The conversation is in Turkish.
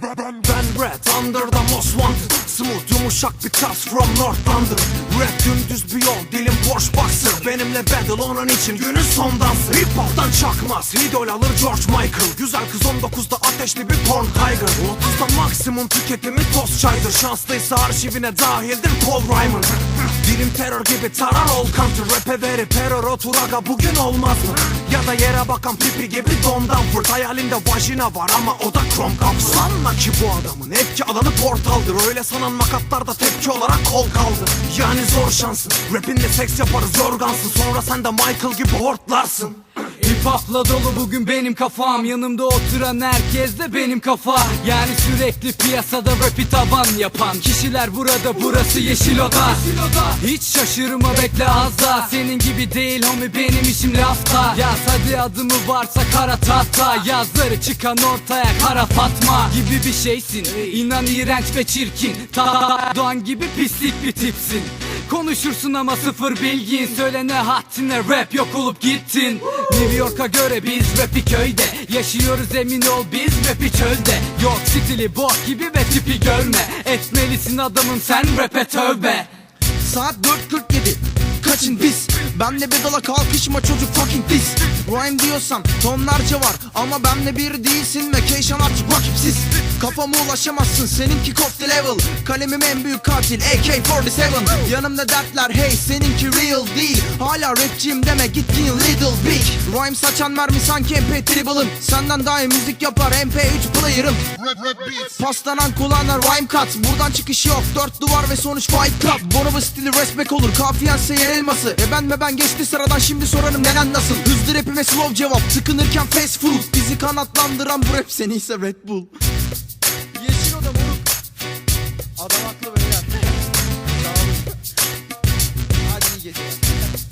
Ben Red Under the most wanted. Smooth yumuşak bir tarz from North London Rap dümdüz bir yol dilim boş boxer. Benimle battle onun için günün son dansı. Hip hop'tan çakmaz idol alır George Michael. Güzel kız 19'da ateşli bir porn tiger. 30'da maksimum tüketimi toz çaydır. Şanslıysa arşivine dahildir Paul Ryman Dilim terör gibi tarar all country Rap'e verip terör otur aga bugün olmaz mı? Ya da yere bakan pipi gibi dondan fırt Hayalinde vajina var ama o da krom kaplı Sanma ki bu adamın etki alanı portaldır Öyle sanan makatlarda tepki olarak kol kaldı Yani zor şansın Rapinle seks yaparız yorgansın Sonra sen de Michael gibi hortlarsın Hip hopla dolu bugün benim kafam. Yanımda oturan herkes de benim kafa. Yani sürekli piyasada rapi taban yapan Kişiler burada burası yeşil oda. Hiç şaşırma bekle az daha. Senin gibi değil homie benim işim lafta Yaz hadi adımı varsa kara tahta. Yazları çıkan ortaya kara fatma Gibi bir şeysin. İnan iğrenç ve çirkin. Ta Doğan gibi pislik bir tipsin Konuşursun ama sıfır bilgin. Söyle ne haddine rap yok olup gittin. New York'a göre biz rapi köyde. Yaşıyoruz emin ol biz rapi çölde. Yok stili bok gibi ve tipi görme. Etmelisin adamım sen rap'e tövbe. Saat 4.47 Kaçın biz? Benle bedala kalkışma çocuk fucking dis Rhyme diyorsan tonlarca var. Ama benle bir değilsin Vacation artık rakipsiz Kafama ulaşamazsın seninki coffee level. Kalemim en büyük katil AK-47 Yanımda dertler hey seninki real değil. Hala rapçiyim deme git giyin little big. Rhyme saçan mermi sanki MP3'ın Senden daha iyi müzik yapar MP3 player'ım. Paslanan kulağına rhyme cut. Buradan çıkış yok dört duvar ve sonuç fight club Bonobo stili respect olur kafiyense yer elması. E ben ve ben geçti sıradan şimdi sorarım neden nasıl? Hızlı rapime slow cevap tıkınırken fast food. Bizi kanatlandıran bu rap seni ise Red Bull Adam haklı beyler. Sağ olun. Hadi iyi geceler.